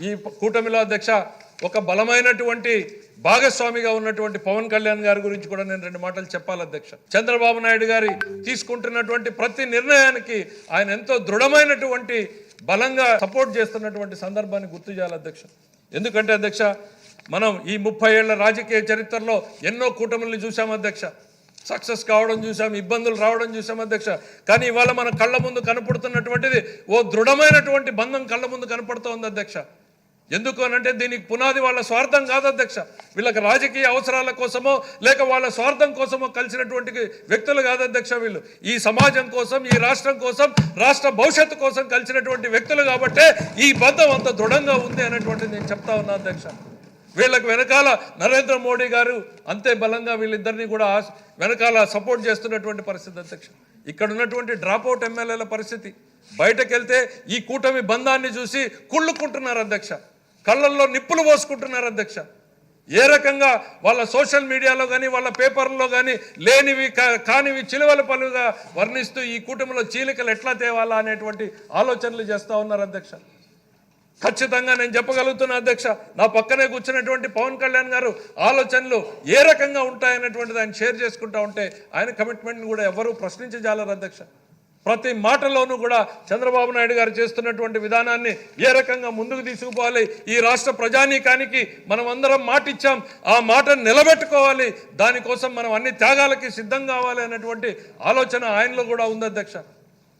ఈ కూటమిలో అధ్యక్ష ఒక బలమైనటువంటి భాగస్వామిగా ఉన్నటువంటి పవన్ కళ్యాణ్ గారి గురించి కూడా నేను రెండు మాటలు చెప్పాలి అధ్యక్ష. చంద్రబాబు నాయుడు గారి తీసుకుంటున్నటువంటి ప్రతి నిర్ణయానికి ఆయన ఎంతో దృఢమైనటువంటి బలంగా సపోర్ట్ చేస్తున్నటువంటి సందర్భాన్ని గుర్తు చేయాలి అధ్యక్ష. ఎందుకంటే అధ్యక్ష మనం ఈ ముప్పై ఏళ్ళ రాజకీయ చరిత్రలో ఎన్నో కూటమిల్ని చూసాం అధ్యక్ష. సక్సెస్ కావడం చూసాం ఇబ్బందులు రావడం చూసాం అధ్యక్ష. కానీ ఇవాళ మన కళ్ళ ముందు కనపడుతున్నటువంటిది ఓ దృఢమైనటువంటి బంధం కళ్ళ ముందు కనపడుతోంది అధ్యక్ష. ఎందుకు అనంటే దీనికి పునాది వాళ్ళ స్వార్థం కాదు అధ్యక్ష. వీళ్ళకి రాజకీయ అవసరాల కోసమో లేక వాళ్ళ స్వార్థం కోసమో కలిసినటువంటి వ్యక్తులు కాదు అధ్యక్ష వీళ్ళు. ఈ సమాజం కోసం ఈ రాష్ట్రం కోసం రాష్ట్ర భవిష్యత్తు కోసం కలిసినటువంటి వ్యక్తులు కాబట్టే ఈ బంధం అంత దృఢంగా ఉంది అనేటువంటిది నేను చెప్తా ఉన్నా అధ్యక్ష. వీళ్ళకి వెనకాల నరేంద్ర మోడీ గారు అంతే బలంగా వీళ్ళిద్దరిని కూడా వెనకాల సపోర్ట్ చేస్తున్నటువంటి పరిస్థితి అధ్యక్ష. ఇక్కడ ఉన్నటువంటి డ్రాప్అవుట్ ఎమ్మెల్యేల పరిస్థితి. బయటకు వెళ్తే ఈ కూటమి బంధాన్ని చూసి కుళ్ళుకుంటున్నారు అధ్యక్ష. కళ్ళల్లో నిప్పులు పోసుకుంటున్నారు అధ్యక్ష. ఏ రకంగా వాళ్ళ సోషల్ మీడియాలో కానీ వాళ్ళ పేపర్లో కానీ లేనివి కా- కానివి చిలువల పలుగా వర్ణిస్తూ ఈ కూటమిలో చీలికలు ఎట్లా తేవాలా అనేటువంటి ఆలోచనలు చేస్తూ ఉన్నారు అధ్యక్ష. ఖచ్చితంగా నేను చెప్పగలుగుతున్నా అధ్యక్ష నా పక్కనే కూర్చున్నటువంటి పవన్ కళ్యాణ్ గారు ఆలోచనలు ఏ రకంగా ఉంటాయనేటువంటిది ఆయన షేర్ చేసుకుంటా ఉంటే ఆయన కమిట్మెంట్ని కూడా ఎవరూ ప్రశ్నించజాలరు అధ్యక్ష. ప్రతి మాటలోనూ కూడా చంద్రబాబు నాయుడు గారు చేస్తున్నటువంటి విధానాన్ని ఏ రకంగా ముందుకు తీసుకుపోవాలి? ఈ రాష్ట్ర ప్రజానీకానికి మనం అందరం మాటిచ్చాం. ఆ మాటను నిలబెట్టుకోవాలి. దానికోసం మనం అన్ని త్యాగాలకి సిద్ధం కావాలి అనేటువంటి ఆలోచన ఆయనలో కూడా ఉంది అధ్యక్ష.